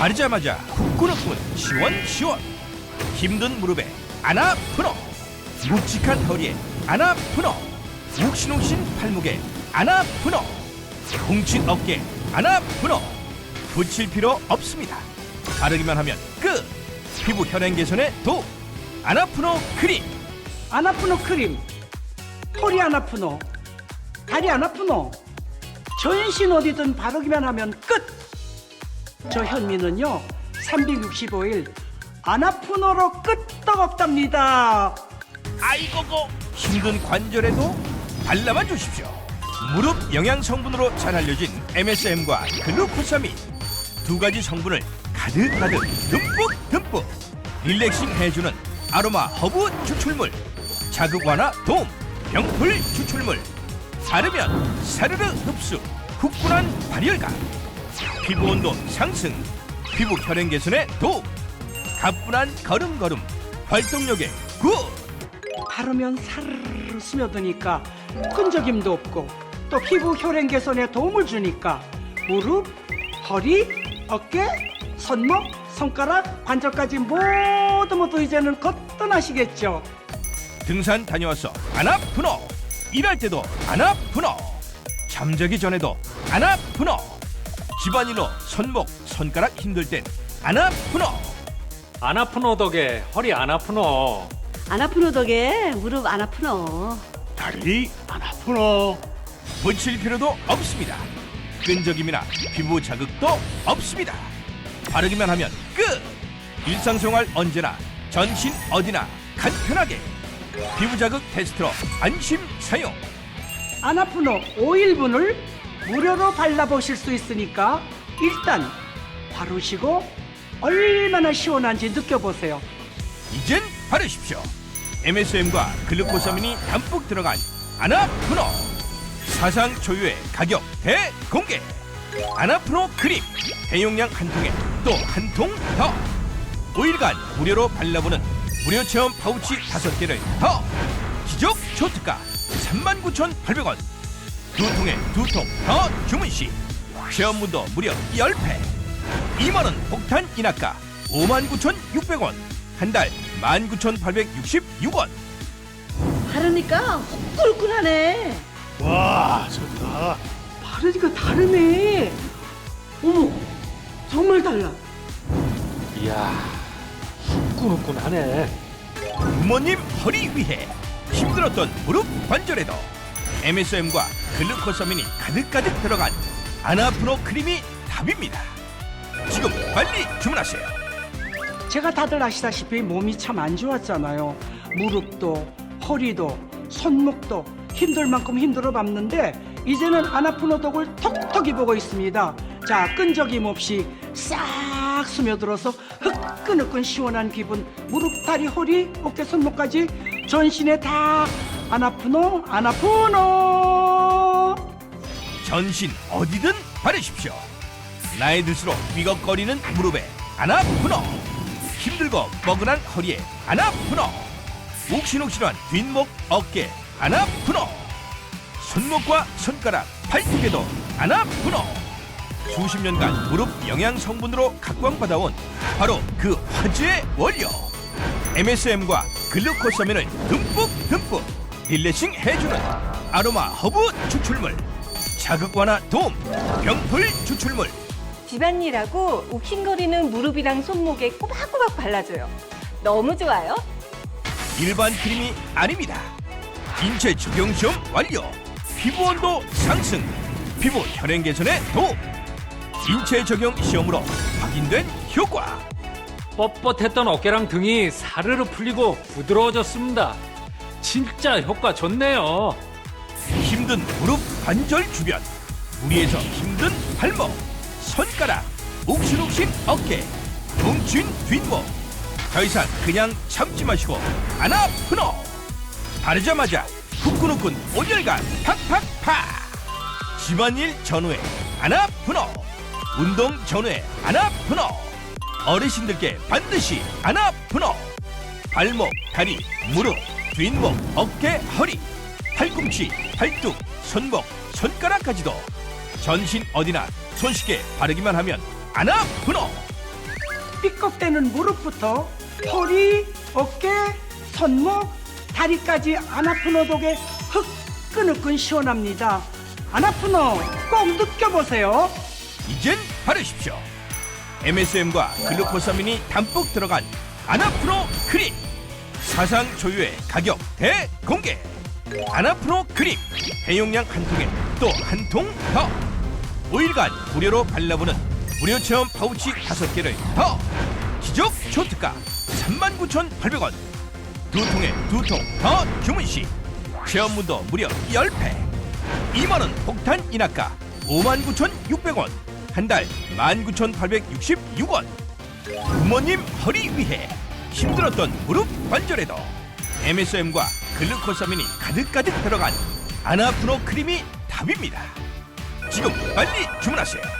바르자마자 후끈후끈 시원시원. 힘든 무릎에 아나프노 묵직한 허리에 아나프노 욱신욱신 팔목에 아나프노 뭉친 어깨 아나프노 붙일 필요 없습니다. 바르기만 하면 끝. 피부 혈행 개선에 도움 아나프노 크림. 아나프노 크림, 허리 아나프노, 다리 아나프노, 전신 어디든 바르기만 하면 끝! 저 현미는요, 365일 아나프노로 끄떡없답니다. 아이고고. 힘든 관절에도 발라만 주십시오. 무릎 영양 성분으로 잘 알려진 MSM과 글루코사민. 두 가지 성분을 가득가득 듬뿍 듬뿍. 릴렉싱 해주는 아로마 허브 추출물. 자극 완화 도움. 병풀 추출물. 바르면 사르르 흡수. 후끈한 발열감 피부 온도 상승 피부 혈행 개선에 도움 가뿐한 걸음걸음 활동력에 굿 바르면 사르르 스며드니까 끈적임도 없고 또 피부 혈행 개선에 도움을 주니까 무릎, 허리, 어깨, 손목, 손가락, 관절까지 모두 모두 이제는 거뜬하시겠죠. 등산 다녀와서 아나프노 일할 때도 아나프노 잠자기 전에도 아나프노 집안일로 손목 손가락 힘들 땐 아나프노. 안 아프노 덕에 허리 안 아프노. 안 아프노 덕에 무릎 안 아프노. 다리 아나프노. 붙일 필요도 없습니다. 끈적임이나 피부 자극도 없습니다. 바르기만 하면 끝! 일상생활 언제나 전신 어디나 간편하게. 피부 자극 테스트로 안심 사용. 아나프노 5일분을 무료로 발라보실 수 있으니까 일단 바르시고 얼마나 시원한지 느껴보세요. 이젠 바르십시오. MSM과 글루코사민이 담뿍 들어간 아나프노 사상 초유의 가격 대공개. 아나프노 크림. 대용량 한 통에 또 한 통 더. 5일간 무료로 발라보는 무료 체험 파우치 5개를 더. 기적 초특가 39,800원 두 통에 두통더 주문 시 체험문도 무려 10회 2만원 폭탄 인하가 59,600원 한 달 19,866원 바르니까 후끈후끈하네. 바르니까 다르네. 어머, 정말 달라. 이야, 후끈후끈하네. 부모님 허리 위해 힘들었던 무릎 관절에도 MSM과 글루코사민이 가득가득 들어간 아나프노 크림이 답입니다 지금 빨리 주문하세요 제가 다들 아시다시피 몸이 참 안 좋았잖아요. 무릎도, 허리도, 손목도 힘들 만큼 힘들어 봤는데 이제는 아나프노 덕을 톡톡히 보고 있습니다. 자, 끈적임 없이 싹 스며들어서 후끈후끈 시원한 기분. 무릎, 다리, 허리, 어깨, 손목까지 전신에 다 아나프노, 아나프노. 전신 어디든 바르십시오. 나이 들수록 삐걱거리는 무릎에 아나프노. 힘들고 뻐근한 허리에 아나프노. 욱신욱신한 뒷목 어깨 아나프노. 손목과 손가락 팔뚝에도 아나프노. 수십 년간 무릎 영양 성분으로 각광받아온 바로 그 화제의 원료. MSM과 글루코사민을 듬뿍 듬뿍 릴레싱 해주는 아로마 허브 추출물 자극 완화 도움 병풀 추출물 집안일하고 욱신거리는 무릎이랑 손목에 꼬박꼬박 발라줘요. 너무 좋아요. 일반 크림이 아닙니다 인체 적용 시험 완료 피부 온도 상승 피부 혈행 개선에 도움 인체 적용 시험으로 확인된 효과 뻣뻣했던 어깨랑 등이 사르르 풀리고 부드러워졌습니다. 진짜 효과 좋네요. 힘든 무릎 관절 주변 무리해서 힘든 발목 손가락 욱신욱신 어깨 뭉친 뒷목. 더 이상 그냥 참지 마시고 아나프노 바르자마자 후끈후끈 온열감 팍팍팍. 집안일 전후에 아나프노 운동 전후에 아나프노 어르신들께 반드시 아나프노 발목, 다리, 무릎, 뒷목, 어깨, 허리, 팔꿈치, 팔뚝, 손목, 손가락까지도 전신 어디나 손쉽게 바르기만 하면 아나프노 삐걱대는 무릎부터 허리, 어깨, 손목, 다리까지 아나프노독에 후끈후끈 시원합니다. 아나프노 꼭 느껴보세요. 이젠 바르십시오. MSM과 글루코사민이 담뿍 들어간 아나프로 크림. 사상 초유의 가격 대공개. 아나프로 크림. 대용량 한 통에 또 한 통 더. 5일간 무료로 발라보는 무료 체험 파우치 5개를 더. 기적 초특가 39,800원. 두 통에 두 통 더 주문 시 체험문도 무려 10회 2만원 폭탄 인하가 59,600원 한 달 19,866원 부모님 허리 위해 힘들었던 무릎 관절에도 MSM과 글루코사민이 가득가득 들어간 아나프로 크림이 답입니다. 지금 빨리 주문하세요